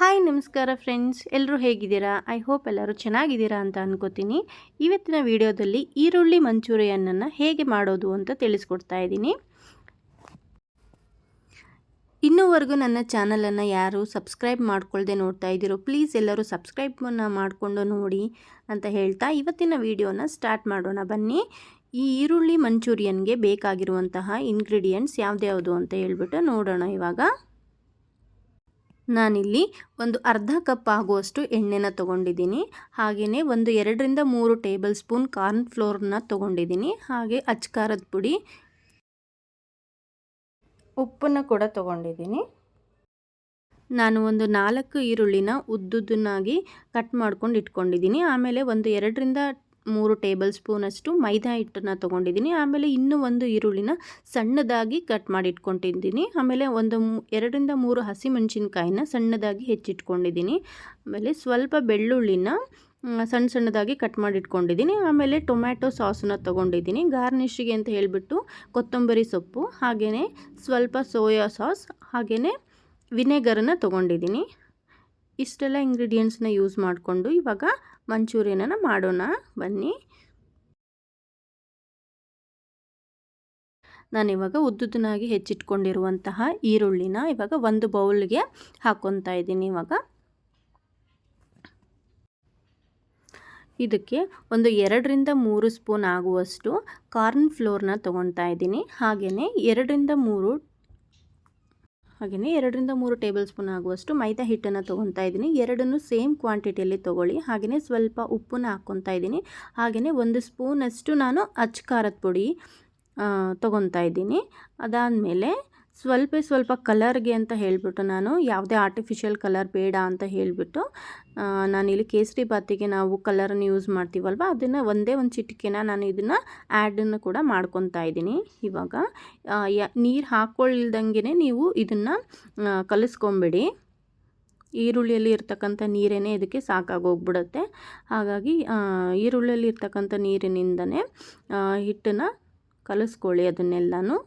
Hi, ನಮಸ್ಕಾರ friends ಎಲ್ಲರೂ ಹೇಗಿದ್ದೀರಾ? ಐ ಹೋಪ್ ಎಲ್ಲರೂ ಚೆನ್ನಾಗಿದ್ದೀರಾ ಅಂತ ಅನ್ಕೋತೀನಿ. ಇವತ್ತಿನ ವಿಡಿಯೋದಲ್ಲಿ ಈರುಳ್ಳಿ ಮಂಚೂರಿಯನ್ನನ್ನು ಹೇಗೆ ಮಾಡೋದು ಅಂತ ತಿಳಿಸ್ಕೊಡ್ತಾ ಇದ್ದೀನಿ. ಇನ್ನೂವರೆಗೂ ನನ್ನ ಚಾನಲನ್ನು ಯಾರು ಸಬ್ಸ್ಕ್ರೈಬ್ ಮಾಡ್ಕೊಳ್ಳದೆ ನೋಡ್ತಾ ಇದ್ದೀರೋ ಪ್ಲೀಸ್ ಎಲ್ಲರೂ ಸಬ್ಸ್ಕ್ರೈಬನ್ನು ಮಾಡಿಕೊಂಡು ನೋಡಿ ಅಂತ ಹೇಳ್ತಾ ಇವತ್ತಿನ ವಿಡಿಯೋನ ಸ್ಟಾರ್ಟ್ ಮಾಡೋಣ. ಬನ್ನಿ. ಈ ಈರುಳ್ಳಿ ಮಂಚೂರಿಯನ್ಗೆ ಬೇಕಾಗಿರುವಂತಹ ಇಂಗ್ರೀಡಿಯೆಂಟ್ಸ್ ಯಾವುದ್ಯಾವುದು ಅಂತ ಹೇಳ್ಬಿಟ್ಟು ನೋಡೋಣ ಇವಾಗ. ನಾನಿಲ್ಲಿ ಒಂದು ಅರ್ಧ ಕಪ್ ಆಗುವಷ್ಟು ಎಣ್ಣೆನ ತೊಗೊಂಡಿದ್ದೀನಿ. ಹಾಗೆಯೇ ಒಂದು ಎರಡರಿಂದ ಮೂರು ಟೇಬಲ್ ಸ್ಪೂನ್ ಕಾರ್ನ್ ಫ್ಲೋರ್ನ ತೊಗೊಂಡಿದ್ದೀನಿ. ಹಾಗೆ ಅಚ್ಕಾರದ ಪುಡಿ. ಉಪ್ಪನ್ನು ಕೂಡ ತೊಗೊಂಡಿದ್ದೀನಿ. ನಾನು ಒಂದು ನಾಲ್ಕು ಈರುಳ್ಳಿನ ಉದ್ದುದ್ದನ್ನಾಗಿ ಕಟ್ ಮಾಡ್ಕೊಂಡು ಇಟ್ಕೊಂಡಿದ್ದೀನಿ. ಆಮೇಲೆ ಒಂದು ಎರಡರಿಂದ ಮೂರು ಟೇಬಲ್ ಸ್ಪೂನಷ್ಟು ಮೈದಾ ಹಿಟ್ಟನ್ನು ತೊಗೊಂಡಿದ್ದೀನಿ. ಆಮೇಲೆ ಇನ್ನೂ ಒಂದು ಈರುಳ್ಳಿನ ಸಣ್ಣದಾಗಿ ಕಟ್ ಮಾಡಿ ಇಟ್ಕೊಂಡಿದ್ದೀನಿ ಆಮೇಲೆ ಒಂದು ಎರಡರಿಂದ ಮೂರು ಹಸಿಮೆಣಸಿನ್ಕಾಯಿನ ಸಣ್ಣದಾಗಿ ಹೆಚ್ಚಿಟ್ಕೊಂಡಿದ್ದೀನಿ. ಆಮೇಲೆ ಸ್ವಲ್ಪ ಬೆಳ್ಳುಳ್ಳಿನ ಸಣ್ಣ ಸಣ್ಣದಾಗಿ ಕಟ್ ಮಾಡಿಟ್ಕೊಂಡಿದ್ದೀನಿ. ಆಮೇಲೆ ಟೊಮ್ಯಾಟೊ ಸಾಸನ್ನ ತೊಗೊಂಡಿದ್ದೀನಿ. ಗಾರ್ನಿಷಿಗೆ ಅಂತ ಹೇಳಿಬಿಟ್ಟು ಕೊತ್ತಂಬರಿ ಸೊಪ್ಪು ಹಾಗೆಯೇ ಸ್ವಲ್ಪ ಸೋಯಾ ಸಾಸ್ ಹಾಗೆಯೇ ವಿನೆಗರನ್ನು ತೊಗೊಂಡಿದ್ದೀನಿ. ಇಷ್ಟೆಲ್ಲ ಇಂಗ್ರೀಡಿಯೆಂಟ್ಸ್ನ ಯೂಸ್ ಮಾಡಿಕೊಂಡು ಇವಾಗ ಮಂಚೂರಿಯನ್ನ ಮಾಡೋಣ. ಬನ್ನಿ. ನಾನಿವಾಗ ಉದ್ದುದ್ದನಾಗಿ ಹೆಚ್ಚಿಟ್ಕೊಂಡಿರುವಂತಹ ಈರುಳ್ಳಿನ ಇವಾಗ ಒಂದು ಬೌಲ್ಗೆ ಹಾಕ್ಕೊತಾ ಇದ್ದೀನಿ ಇವಾಗ. ಇದಕ್ಕೆ ಒಂದು ಎರಡರಿಂದ ಮೂರು ಸ್ಪೂನ್ ಆಗುವಷ್ಟು ಕಾರ್ನ್ ಫ್ಲೋರ್ನ ತೊಗೊತಾ ಇದ್ದೀನಿ. ಹಾಗೆಯೇ ಎರಡರಿಂದ ಮೂರು ಹಾಗೆಯೇ ಎರಡರಿಂದ ಮೂರು ಟೇಬಲ್ ಸ್ಪೂನ್ ಆಗುವಷ್ಟು ಮೈದಾ ಹಿಟ್ಟನ್ನು ತೊಗೊತಾ ಇದ್ದೀನಿ. ಎರಡನ್ನು ಸೇಮ್ ಕ್ವಾಂಟಿಟಿಯಲ್ಲಿ ತೊಗೊಳ್ಳಿ. ಹಾಗೆಯೇ ಸ್ವಲ್ಪ ಉಪ್ಪನ್ನ ಹಾಕ್ಕೊತಾ ಇದ್ದೀನಿ. ಹಾಗೆಯೇ ಒಂದು ಸ್ಪೂನಷ್ಟು ನಾನು ಅಚ್ಚ ಖಾರದ ಪುಡಿ ತೊಗೊತಾ ಇದ್ದೀನಿ. ಅದಾದಮೇಲೆ ಸ್ವಲ್ಪ ಸ್ವಲ್ಪ ಕಲರ್ಗೆ ಅಂತ ಹೇಳಿಬಿಟ್ಟು ನಾನು ಯಾವುದೇ ಆರ್ಟಿಫಿಷಿಯಲ್ ಕಲರ್ ಬೇಡ ಅಂತ ಹೇಳಿಬಿಟ್ಟು ನಾನಿಲ್ಲಿ ಕೇಸರಿ ಬಾತಿಗೆ ನಾವು ಕಲರನ್ನು ಯೂಸ್ ಮಾಡ್ತೀವಲ್ವ? ಅದನ್ನು ಒಂದೇ ಒಂದು ಚಿಟಿಕೆನ ನಾನು ಇದನ್ನು ಆ್ಯಡನ್ನು ಕೂಡ ಮಾಡ್ಕೊತಾ ಇದ್ದೀನಿ. ಇವಾಗ ನೀರು ಹಾಕ್ಕೊಳ್ಳಿಲ್ದಂಗೆ ನೀವು ಇದನ್ನು ಕಲಿಸ್ಕೊಂಬಿಡಿ. ಈರುಳ್ಳಿಯಲ್ಲಿ ಇರ್ತಕ್ಕಂಥ ನೀರೇ ಇದಕ್ಕೆ ಸಾಕಾಗೋಗ್ಬಿಡುತ್ತೆ ಹಾಗಾಗಿ ಈರುಳ್ಳಿಯಲ್ಲಿ ಇರ್ತಕ್ಕಂಥ ನೀರಿನಿಂದನೇ ಹಿಟ್ಟನ್ನು ಕಲಿಸ್ಕೊಳ್ಳಿ ಅದನ್ನೆಲ್ಲನೂ.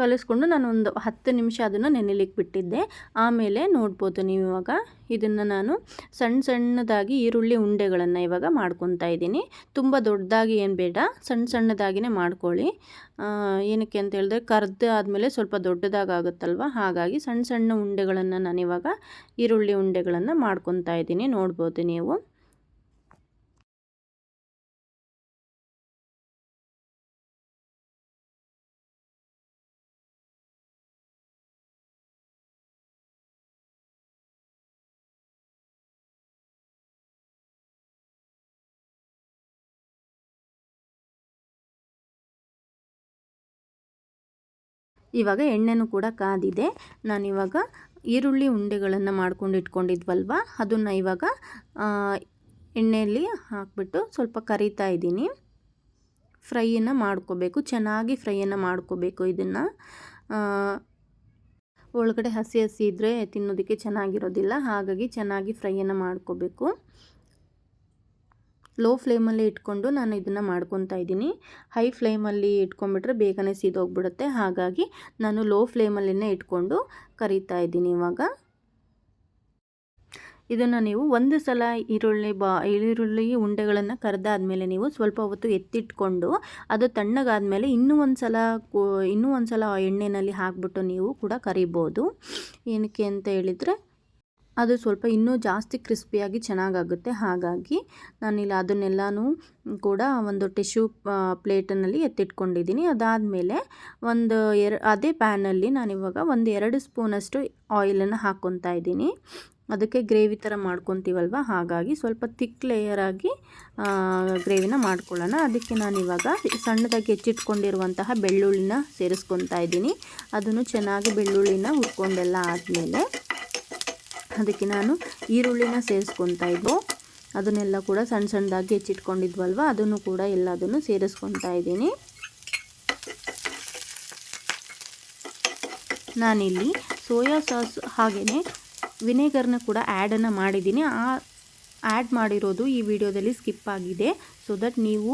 ಕಲಿಸ್ಕೊಂಡು ನಾನು ಒಂದು ಹತ್ತು ನಿಮಿಷ ಅದನ್ನು ನೆನೆಲಿಕ್ಕೆ ಬಿಟ್ಟಿದ್ದೆ. ಆಮೇಲೆ ನೋಡ್ಬೋದು ನೀವು ಇವಾಗ ಇದನ್ನು ನಾನು ಸಣ್ಣ ಸಣ್ಣದಾಗಿ ಈರುಳ್ಳಿ ಉಂಡೆಗಳನ್ನು ಇವಾಗ ಮಾಡ್ಕೊತಾ ಇದ್ದೀನಿ. ತುಂಬ ದೊಡ್ಡದಾಗಿ ಏನು ಬೇಡ ಸಣ್ಣ ಸಣ್ಣದಾಗಿಯೇ ಮಾಡ್ಕೊಳ್ಳಿ. ಏನಕ್ಕೆ ಅಂತ ಹೇಳಿದ್ರೆ ಕರ್ದು ಆದಮೇಲೆ ಸ್ವಲ್ಪ ದೊಡ್ಡದಾಗುತ್ತಲ್ವ ಹಾಗಾಗಿ ಸಣ್ಣ ಸಣ್ಣ ಉಂಡೆಗಳನ್ನು ನಾನಿವಾಗ ಈರುಳ್ಳಿ ಉಂಡೆಗಳನ್ನು ಮಾಡ್ಕೊತಾ ಇದ್ದೀನಿ. ನೋಡ್ಬೋದು ನೀವು. ಇವಾಗ ಎಣ್ಣೆನೂ ಕೂಡ ಕಾದಿದೆ. ನಾನಿವಾಗ ಈರುಳ್ಳಿ ಉಂಡೆಗಳನ್ನು ಮಾಡ್ಕೊಂಡು ಇಟ್ಕೊಂಡಿದ್ವಲ್ವ? ಅದನ್ನು ಇವಾಗ ಎಣ್ಣೆಯಲ್ಲಿ ಹಾಕ್ಬಿಟ್ಟು ಸ್ವಲ್ಪ ಕರಿತಾ ಇದ್ದೀನಿ. ಫ್ರೈಯನ್ನು ಮಾಡ್ಕೋಬೇಕು. ಚೆನ್ನಾಗಿ ಫ್ರೈಯನ್ನು ಮಾಡ್ಕೋಬೇಕು ಇದನ್ನು. ಒಳಗಡೆ ಹಸಿ ಹಸಿ ಇದ್ದರೆ ತಿನ್ನೋದಕ್ಕೆ ಚೆನ್ನಾಗಿರೋದಿಲ್ಲ. ಹಾಗಾಗಿ ಚೆನ್ನಾಗಿ ಫ್ರೈಯನ್ನು ಮಾಡ್ಕೋಬೇಕು. ಲೋ ಫ್ಲೇಮಲ್ಲಿ ಇಟ್ಕೊಂಡು ನಾನು ಇದನ್ನು ಮಾಡ್ಕೊತಾ ಇದ್ದೀನಿ. ಹೈ ಫ್ಲೇಮಲ್ಲಿ ಇಟ್ಕೊಂಡ್ಬಿಟ್ರೆ ಬೇಗನೆ ಸೀದೋಗ್ಬಿಡುತ್ತೆ. ಹಾಗಾಗಿ ನಾನು ಲೋ ಫ್ಲೇಮಲ್ಲಿನೇ ಇಟ್ಕೊಂಡು ಕರಿತಾ ಇದ್ದೀನಿ ಇವಾಗ. ಇದನ್ನು ನೀವು ಒಂದು ಸಲ ಈರುಳ್ಳಿ ಬಾ, ಈರುಳ್ಳಿ ಉಂಡೆಗಳನ್ನು ಕರೆದಾದ್ಮೇಲೆ ನೀವು ಸ್ವಲ್ಪ ಹೊತ್ತು ಎತ್ತಿಟ್ಕೊಂಡು ಅದು ತಣ್ಣಗಾದ್ಮೇಲೆ ಇನ್ನೂ ಒಂದು ಸಲ ಇನ್ನೂ ಒಂದು ಸಲ ಎಣ್ಣೆಯಲ್ಲಿ ಹಾಕ್ಬಿಟ್ಟು ನೀವು ಕೂಡ ಕರಿಬೋದು. ಏನಕ್ಕೆ ಅಂತ ಹೇಳಿದರೆ ಅದು ಸ್ವಲ್ಪ ಇನ್ನೂ ಜಾಸ್ತಿ ಕ್ರಿಸ್ಪಿಯಾಗಿ ಚೆನ್ನಾಗಾಗುತ್ತೆ. ಹಾಗಾಗಿ ನಾನಿಲ್ಲಿ ಅದನ್ನೆಲ್ಲನೂ ಕೂಡ ಒಂದು ಟಿಶ್ಯೂ ಪ್ಲೇಟ್ನಲ್ಲಿ ಎತ್ತಿಟ್ಕೊಂಡಿದ್ದೀನಿ. ಅದಾದಮೇಲೆ ಒಂದು ಎರ, ಅದೇ ಪ್ಯಾನಲ್ಲಿ ನಾನಿವಾಗ ಒಂದು ಎರಡು ಸ್ಪೂನಷ್ಟು ಆಯಿಲನ್ನು ಹಾಕ್ಕೊತಾ ಇದ್ದೀನಿ. ಅದಕ್ಕೆ ಗ್ರೇವಿ ಥರ ಮಾಡ್ಕೊತೀವಲ್ವ? ಹಾಗಾಗಿ ಸ್ವಲ್ಪ ತಿಕ್ ಲೇಯರಾಗಿ ಗ್ರೇವಿನ ಮಾಡ್ಕೊಳ್ಳೋಣ. ಅದಕ್ಕೆ ನಾನಿವಾಗ ಸಣ್ಣದಾಗಿ ಹೆಚ್ಚಿಟ್ಕೊಂಡಿರುವಂತಹ ಬೆಳ್ಳುಳ್ಳಿನ ಸೇರಿಸ್ಕೊತಾ ಇದ್ದೀನಿ. ಅದನ್ನು ಚೆನ್ನಾಗಿ ಬೆಳ್ಳುಳ್ಳಿನ ಹುರ್ಕೊಂಡೆಲ್ಲ ಆದಮೇಲೆ ಅದಕ್ಕೆ ನಾನು ಈರುಳ್ಳಿನ ಸೇರಿಸ್ಕೊತಾ ಇದ್ದು. ಅದನ್ನೆಲ್ಲ ಕೂಡ ಸಣ್ಣ ಸಣ್ಣದಾಗಿ ಹೆಚ್ಚಿಟ್ಕೊಂಡಿದ್ವಲ್ವ? ಅದನ್ನು ಕೂಡ ಎಲ್ಲದನ್ನು ಸೇರಿಸ್ಕೊತಾ ಇದ್ದೀನಿ. ನಾನಿಲ್ಲಿ ಸೋಯಾ ಸಾಸ್ ಹಾಗೆಯೇ ವಿನೆಗರ್ನ ಕೂಡ ಆ್ಯಡನ್ನು ಮಾಡಿದ್ದೀನಿ. ಆ ಆ್ಯಡ್ ಮಾಡಿರೋದು ಈ ವಿಡಿಯೋದಲ್ಲಿ ಸ್ಕಿಪ್ ಆಗಿದೆ. ಸೊ ದಟ್ ನೀವು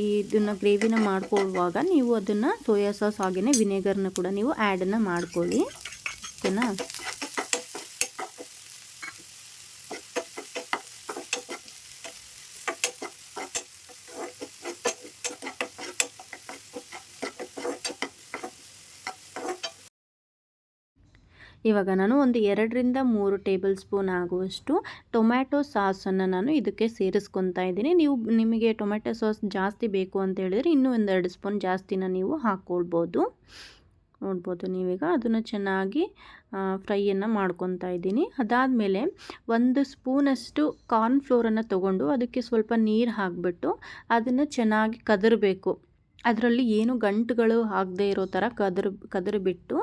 ಇದನ್ನು ಗ್ರೇವಿನ ಮಾಡ್ಕೊಳ್ಳುವಾಗ ನೀವು ಅದನ್ನು ಸೋಯಾ ಸಾಸ್ ಹಾಗೆಯೇ ವಿನೆಗರ್ನ ಕೂಡ ನೀವು ಆ್ಯಡನ್ನು ಮಾಡ್ಕೊಳ್ಳಿ. ಓಕೆನಾ? ಇವಾಗ ನಾನು ಒಂದು ಎರಡರಿಂದ ಮೂರು ಟೇಬಲ್ ಸ್ಪೂನ್ ಆಗುವಷ್ಟು ಟೊಮ್ಯಾಟೊ ಸಾಸನ್ನು ನಾನು ಇದಕ್ಕೆ ಸೇರಿಸ್ಕೊತಾ ಇದ್ದೀನಿ. ನೀವು ನಿಮಗೆ ಟೊಮ್ಯಾಟೊ ಸಾಸ್ ಜಾಸ್ತಿ ಬೇಕು ಅಂತ ಹೇಳಿದರೆ ಇನ್ನೂ ಒಂದೆರಡು ಸ್ಪೂನ್ ಜಾಸ್ತಿನ ನೀವು ಹಾಕ್ಕೊಳ್ಬೋದು. ನೋಡ್ಬೋದು ನೀವೀಗ ಅದನ್ನು ಚೆನ್ನಾಗಿ ಫ್ರೈಯನ್ನು ಮಾಡ್ಕೊತಾ ಇದ್ದೀನಿ. ಅದಾದಮೇಲೆ ಒಂದು ಸ್ಪೂನಷ್ಟು ಕಾರ್ನ್ಫ್ಲೋರನ್ನು ತೊಗೊಂಡು ಅದಕ್ಕೆ ಸ್ವಲ್ಪ ನೀರು ಹಾಕಿಬಿಟ್ಟು ಅದನ್ನು ಚೆನ್ನಾಗಿ ಕದರಬೇಕು. ಅದರಲ್ಲಿ ಏನು ಗಂಟುಗಳು ಆಗದೆ ಇರೋ ಥರ ಕದ್ರ, ಕದರಿಬಿಟ್ಟು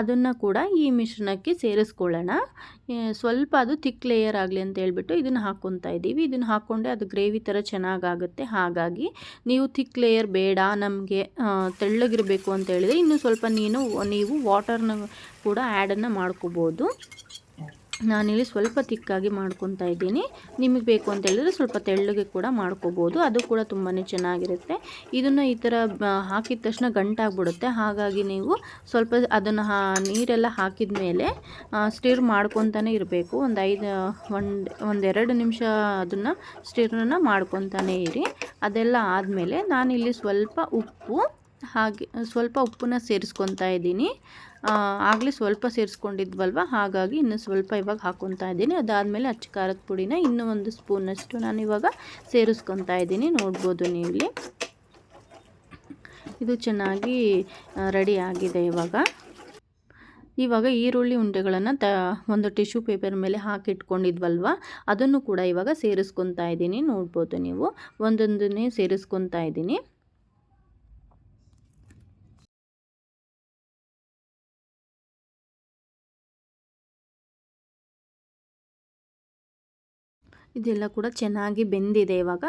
ಅದನ್ನು ಕೂಡ ಈ ಮಿಶ್ರಣಕ್ಕೆ ಸೇರಿಸ್ಕೊಳ್ಳೋಣ. ಸ್ವಲ್ಪ ಅದು ತಿಕ್ ಲೇಯರ್ ಆಗಲಿ ಅಂತ ಹೇಳ್ಬಿಟ್ಟು ಇದನ್ನು ಹಾಕ್ಕೊತಾ ಇದ್ದೀವಿ. ಇದನ್ನು ಹಾಕ್ಕೊಂಡೆ ಅದು ಗ್ರೇವಿ ಥರ ಚೆನ್ನಾಗಾಗುತ್ತೆ. ಹಾಗಾಗಿ ನೀವು ತಿಕ್ ಲೇಯರ್ ಬೇಡ, ನಮಗೆ ತೆಳ್ಳಗಿರಬೇಕು ಅಂತ ಹೇಳಿದರೆ ಇನ್ನೂ ಸ್ವಲ್ಪ ನೀನು, ನೀವು ವಾಟರ್ನ ಕೂಡ ಆ್ಯಡನ್ನು ಮಾಡ್ಕೋಬೋದು. ನಾನಿಲ್ಲಿ ಸ್ವಲ್ಪ ತಿಕ್ಕಾಗಿ ಮಾಡ್ಕೊತಾ ಇದ್ದೀನಿ. ನಿಮಗೆ ಬೇಕು ಅಂತ ಹೇಳಿದ್ರೆ ಸ್ವಲ್ಪ ತೆಳ್ಳಗೆ ಕೂಡ ಮಾಡ್ಕೋಬೋದು. ಅದು ಕೂಡ ತುಂಬಾ ಚೆನ್ನಾಗಿರುತ್ತೆ. ಇದನ್ನು ಈ ಥರ ಹಾಕಿದ ತಕ್ಷಣ ಗಂಟಾಗ್ಬಿಡುತ್ತೆ. ಹಾಗಾಗಿ ನೀವು ಸ್ವಲ್ಪ ಅದನ್ನು ಹಾ, ನೀರೆಲ್ಲ ಹಾಕಿದ ಮೇಲೆ ಸ್ಟಿರ್ ಮಾಡ್ಕೊತಾನೆ ಇರಬೇಕು. ಒಂದು ಐದು, ಒಂದು ಒಂದೆರಡು ನಿಮಿಷ ಅದನ್ನು ಸ್ಟಿರನ್ನು ಮಾಡ್ಕೊತಾನೆ ಇರಿ. ಅದೆಲ್ಲ ಆದಮೇಲೆ ನಾನಿಲ್ಲಿ ಸ್ವಲ್ಪ ಉಪ್ಪು ಹಾಗೆ, ಸ್ವಲ್ಪ ಉಪ್ಪನ್ನ ಸೇರಿಸ್ಕೊತಾ ಇದ್ದೀನಿ. ಆಗಲೇ ಸ್ವಲ್ಪ ಸೇರಿಸ್ಕೊಂಡಿದ್ವಲ್ವ? ಹಾಗಾಗಿ ಇನ್ನು ಸ್ವಲ್ಪ ಇವಾಗ ಹಾಕ್ಕೊತಾ ಇದ್ದೀನಿ. ಅದಾದಮೇಲೆ ಅಚ್ಚ ಖಾರದ ಪುಡಿನ ಇನ್ನೂ ಒಂದು ಸ್ಪೂನಷ್ಟು ನಾನು ಇವಾಗ ಸೇರಿಸ್ಕೊತಾ ಇದ್ದೀನಿ. ನೋಡ್ಬೋದು ನೀವಿಲ್ಲಿ. ಇದು ಚೆನ್ನಾಗಿ ರೆಡಿ ಆಗಿದೆ ಇವಾಗ. ಇವಾಗ ಈರುಳ್ಳಿ ಉಂಡೆಗಳನ್ನು ತ, ಒಂದು ಟಿಶ್ಯೂ ಪೇಪರ್ ಮೇಲೆ ಹಾಕಿಟ್ಕೊಂಡಿದ್ವಲ್ವ? ಅದನ್ನು ಕೂಡ ಇವಾಗ ಸೇರಿಸ್ಕೊತಾ ಇದ್ದೀನಿ. ನೋಡ್ಬೋದು ನೀವು. ಒಂದೊಂದನ್ನೇ ಸೇರಿಸ್ಕೊತಾ ಇದ್ದೀನಿ. ಇದೆಲ್ಲ ಕೂಡ ಚೆನ್ನಾಗಿ ಬೆಂದಿದೆ ಇವಾಗ.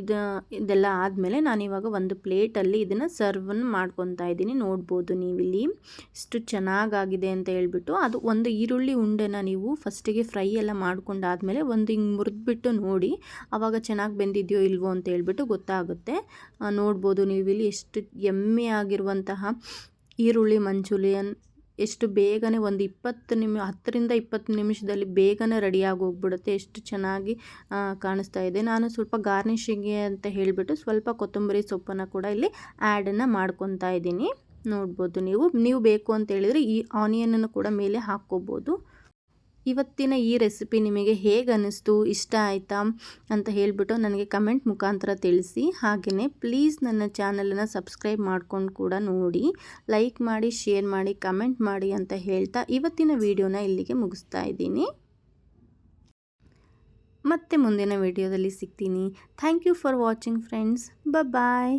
ಇದು, ಇದೆಲ್ಲ ಆದಮೇಲೆ ನಾನಿವಾಗ ಒಂದು ಪ್ಲೇಟಲ್ಲಿ ಇದನ್ನು ಸರ್ವನ್ನು ಮಾಡ್ಕೊತಾ ಇದ್ದೀನಿ. ನೋಡ್ಬೋದು ನೀವಿಲ್ಲಿ. ಇಷ್ಟು ಚೆನ್ನಾಗಾಗಿದೆ ಅಂತ ಹೇಳ್ಬಿಟ್ಟು ಅದು ಒಂದು ಈರುಳ್ಳಿ ಉಂಡೆನ ನೀವು ಫಸ್ಟಿಗೆ ಫ್ರೈ ಎಲ್ಲ ಮಾಡ್ಕೊಂಡಾದಮೇಲೆ ಒಂದು ಹಿಂಗೆ ಮುರಿದ್ಬಿಟ್ಟು ನೋಡಿ ಆವಾಗ ಚೆನ್ನಾಗಿ ಬೆಂದಿದೆಯೋ ಇಲ್ವೋ ಅಂತ ಹೇಳ್ಬಿಟ್ಟು ಗೊತ್ತಾಗುತ್ತೆ. ನೋಡ್ಬೋದು ನೀವಿಲ್ಲಿ ಎಷ್ಟು ಎಮ್ಮೆ ಆಗಿರುವಂತಹ ಈರುಳ್ಳಿ, ಮಂಚೂರಿಯನ್ ಎಷ್ಟು ಬೇಗನೆ ಒಂದು ಇಪ್ಪತ್ತು ನಿಮಿ, ಹತ್ತರಿಂದ ಇಪ್ಪತ್ತು ನಿಮಿಷದಲ್ಲಿ ಬೇಗನೆ ರೆಡಿಯಾಗಿ ಹೋಗ್ಬಿಡುತ್ತೆ. ಎಷ್ಟು ಚೆನ್ನಾಗಿ ಕಾಣಿಸ್ತಾ ಇದೆ. ನಾನು ಸ್ವಲ್ಪ ಗಾರ್ನಿಷಿಂಗ್ಗೆ ಅಂತ ಹೇಳಿಬಿಟ್ಟು ಸ್ವಲ್ಪ ಕೊತ್ತಂಬರಿ ಸೊಪ್ಪನ್ನು ಕೂಡ ಇಲ್ಲಿ ಆ್ಯಡನ್ನು ಮಾಡ್ಕೊತಾ ಇದ್ದೀನಿ. ನೋಡ್ಬೋದು ನೀವು. ನೀವು ಬೇಕು ಅಂತ ಹೇಳಿದರೆ ಈ ಆನಿಯನನ್ನು ಕೂಡ ಮೇಲೆ ಹಾಕ್ಕೋಬೋದು. ಇವತ್ತಿನ ಈ ರೆಸಿಪಿ ನಿಮಗೆ ಹೇಗೆ ಅನ್ನಿಸ್ತು, ಇಷ್ಟ ಆಯಿತಾ ಅಂತ ಹೇಳಿಬಿಟ್ಟು ನನಗೆ ಕಮೆಂಟ್ ಮುಖಾಂತರ ತಿಳಿಸಿ. ಹಾಗೆಯೇ ಪ್ಲೀಸ್ ನನ್ನ ಚಾನಲನ್ನು ಸಬ್ಸ್ಕ್ರೈಬ್ ಮಾಡ್ಕೊಂಡು ಕೂಡ ನೋಡಿ. ಲೈಕ್ ಮಾಡಿ ಶೇರ್ ಮಾಡಿ ಕಮೆಂಟ್ ಮಾಡಿ ಅಂತ ಹೇಳ್ತಾ ಇವತ್ತಿನ ವಿಡಿಯೋನ ಇಲ್ಲಿಗೆ ಮುಗಿಸ್ತಾ ಇದ್ದೀನಿ. ಮತ್ತೆ ಮುಂದಿನ ವಿಡಿಯೋದಲ್ಲಿ ಸಿಗ್ತೀನಿ. Thank you for watching friends bye